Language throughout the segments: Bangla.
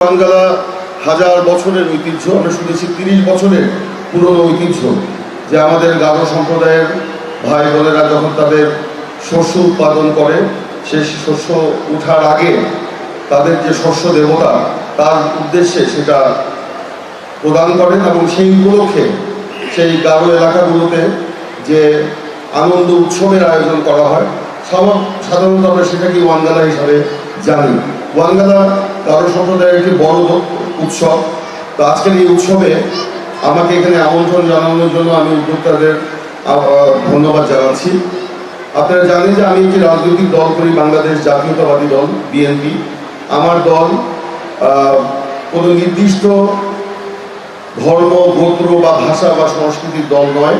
ওয়ানগালা হাজার বছরের ঐতিহ্য, আমরা শুনেছি তিরিশ বছরের পুরনো ঐতিহ্য, যে আমাদের গারো সম্প্রদায়ের ভাই বোনেরা যখন তাদের শস্য উৎপাদন করে, সেই শস্য উঠার আগে তাদের যে শস্য দেবতা, তার উদ্দেশ্যে সেটা প্রদান করেন এবং সেই উপলক্ষে সেই গারো এলাকাগুলোতে যে আনন্দ উৎসবের আয়োজন করা হয় স্বাভাব- সাধারণত আমরা সেটাকে ওয়ানগালা হিসাবে জানি। ওয়ানগালা গারো সম্প্রদায়ের একটি বড় উৎসব। তো আজকের এই উৎসবে আমাকে এখানে আমন্ত্রণ জানানোর জন্য আমি উদ্যোক্তাদের ধন্যবাদ জানাচ্ছি। আপনারা জানেন যে আমি একটি রাজনৈতিক দল করি, বাংলাদেশ জাতীয়তাবাদী দল, বিএনপি। আমার দল কোনো নির্দিষ্ট ধর্ম, গোত্র বা ভাষা বা সংস্কৃতির দল নয়।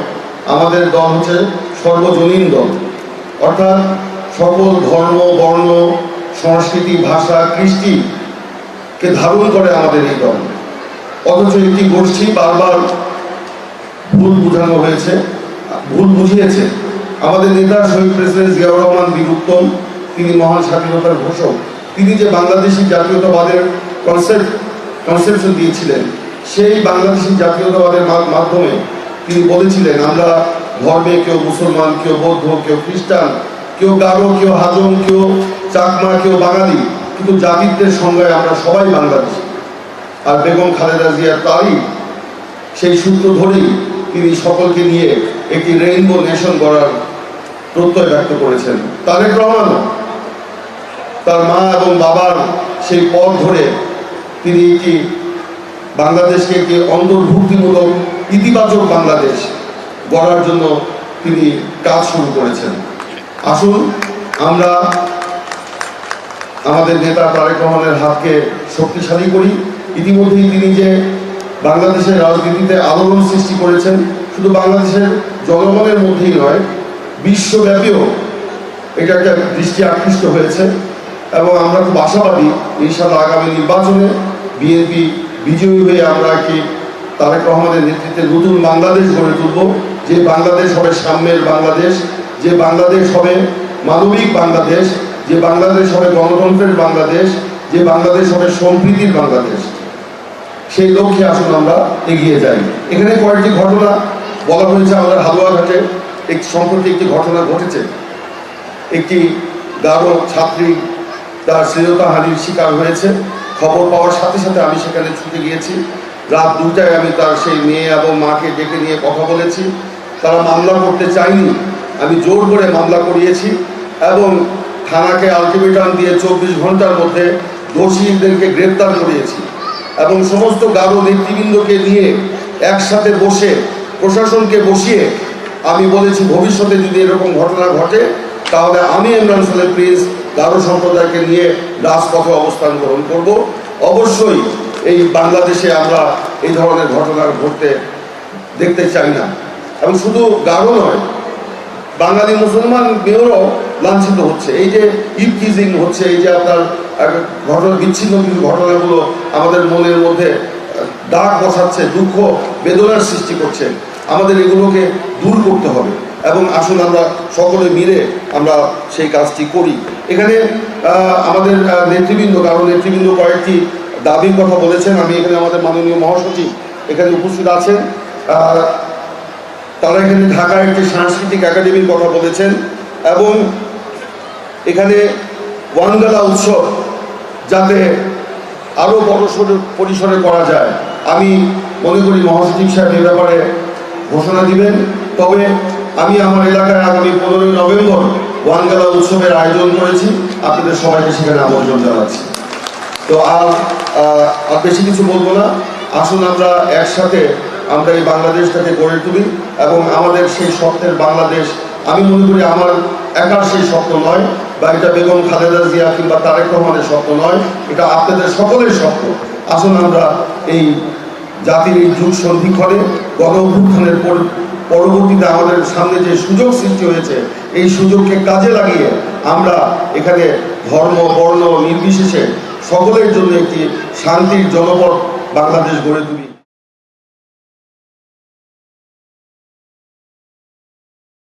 আমাদের দল হচ্ছে সর্বজনীন দল। অর্থাৎ সকল ধর্ম, বর্ণ সংস্কৃতি, ভাষা কৃষ্টিকে ধারণ করে আমাদের এই দল। অথচ একটি গোষ্ঠী বারবার ভুল বোঝানো হয়েছে, ভুল বুঝিয়েছে। আমাদের নেতা শহীদ প্রেসিডেন্ট জিয়াউর রহমান বীর উত্তম তিনি মহান স্বাধীনতার ঘোষক। তিনি যে বাংলাদেশি জাতীয়তাবাদের কনসেপ্ট কনসেপশন দিয়েছিলেন, সেই বাংলাদেশি জাতীয়তাবাদের মাধ্যমে তিনি বলেছিলেন, আমরা ধর্মে কেউ মুসলমান, কেউ বৌদ্ধ, কেউ খ্রিস্টান কেউ গারো কেউ হাজং, কেউ চাকমা, কেউ বাঙালি, কিন্তু জাতিত্বের সংজ্ঞায় আমরা সবাই বাংলাদেশি আর বেগম খালেদা জিয়ার তারই সেই সূত্র ধরেই তিনি সকলকে নিয়ে একটি রেইনবো নেশন গড়ার প্রত্যয় ব্যক্ত করেছেন। তারেক রহমানও তার মা এবং বাবার সেই পথ ধরে তিনি একটি বাংলাদেশকে একটি অন্তর্ভুক্তিমূলক ইতিবাচক বাংলাদেশ গড়ার জন্য তিনি কাজ শুরু করেছেন। আসুন, আমরা আমাদের নেতা তারেক রহমানের হাতকে শক্তিশালী করি। ইতিমধ্যেই তিনি যে বাংলাদেশের রাজনীতিতে আলোড়ন সৃষ্টি করেছেন, শুধু বাংলাদেশের জনগণের মধ্যেই নয়, বিশ্বব্যাপীও এটা একটা দৃষ্টি আকৃষ্ট হয়েছে এবং আমরা খুব আশাবাদী ইনশাল্লাহ আগামী নির্বাচনে বিএনপি বিজয়ী হয়ে আমরা একটি তারেক রহমানের নেতৃত্বে নতুন বাংলাদেশ গড়ে তুলব, যে বাংলাদেশ হবে সাম্যের বাংলাদেশ। যে বাংলাদেশ হবে মানবিক বাংলাদেশ, যে বাংলাদেশ হবে গণতন্ত্রের বাংলাদেশ, যে বাংলাদেশ হবে সম্প্রীতির বাংলাদেশ, সেই লক্ষ্যে আসলে আমরা এগিয়ে যাই। এখানে কয়েকটি ঘটনা বলা হয়েছে আমাদের হালুয়াঘাটে একটি সম্প্রতি একটি ঘটনা ঘটেছে। একটি গাঢ় ছাত্রী তার শ্রেয়তাহানির শিকার হয়েছে। খবর পাওয়ার সাথে সাথে আমি সেখানে ছুটে গিয়েছি। রাত দুটায় আমি তার সেই মেয়ে এবং মাকে ডেকে নিয়ে কথা বলেছি। তারা মামলা করতে চায়নি। আমি জোর করে মামলা করিয়েছি এবং থানাকে আলটিমেটাম দিয়ে চব্বিশ ঘণ্টার মধ্যে দোষীদেরকে গ্রেপ্তার করিয়েছি এবং সমস্ত গাঢ় নেতৃবৃন্দকে নিয়ে একসাথে বসে, প্রশাসনকে বসিয়ে আমি বলেছি, ভবিষ্যতে যদি এরকম ঘটনা ঘটে, তাহলে আমি ইমরান সালেম প্রিন্স গারো সম্প্রদায়কে নিয়ে রাজপথে অবস্থান গ্রহণ করব। অবশ্যই এই বাংলাদেশে আমরা এই ধরনের ঘটনা ঘটতে দেখতে চাই না। এবং শুধু গারো নয় বাঙালি মুসলমান মেয়েরও লাঞ্ছিত হচ্ছে। এই যে ইফটিজিং হচ্ছে, এই যে আপনার ঘটনা, বিচ্ছিন্ন কিছু ঘটনাগুলো আমাদের মনের মধ্যে দাগ বসাচ্ছে, দুঃখ, বেদনার সৃষ্টি করছে। আমাদের এগুলোকে দূর করতে হবে। এবং আসুন আমরা সকলে মিলে আমরা সেই কাজটি করি। এখানে আমাদের নেতৃবৃন্দ, কারণ নেতৃবৃন্দ কয়েকটি দাবির কথা বলেছেন। আমি এখানে আমাদের মাননীয় মহাসচিব এখানে উপস্থিত আছেন। তারা এখানে ঢাকায় একটি সাংস্কৃতিক একাডেমির কথা বলেছেন এবং এখানে ওয়ানগালা উৎসব যাতে আরও বড় পরিসরে করা যায়, আমি মনে করি মহাসচিব সাহেব এ ব্যাপারে ঘোষণা দিবেন। তবে আমি আমার এলাকায় আগামী পনেরোই নভেম্বর ওয়ানগালা উৎসবের আয়োজন করেছি। আপনাদের সবাইকে সেখানে আমন্ত্রণ জানাচ্ছি। তো আর আর বেশি কিছু বলব না। আসুন আমরা একসাথে আমরা এই বাংলাদেশটাকে গড়ে তুলি এবং আমাদের সেই স্বপ্নের বাংলাদেশ, আমি মনে করি আমার একার সেই স্বপ্ন নয় বা এটা বেগম খালেদা জিয়া কিংবা তারেক রহমানের স্বপ্ন নয়, এটা আপনাদের সকলের স্বপ্ন। আসুন আমরা এই জাতির এই যুগ সন্ধিক্ষণে গণ অভ্যুত্থানের পর- পরবর্তীতে আমাদের সামনে যে সুযোগ সৃষ্টি হয়েছে, এই সুযোগকে কাজে লাগিয়ে আমরা এখানে ধর্ম, বর্ণ নির্বিশেষে সকলের জন্য একটি শান্তির জনপদ বাংলাদেশ গড়ে তুলি।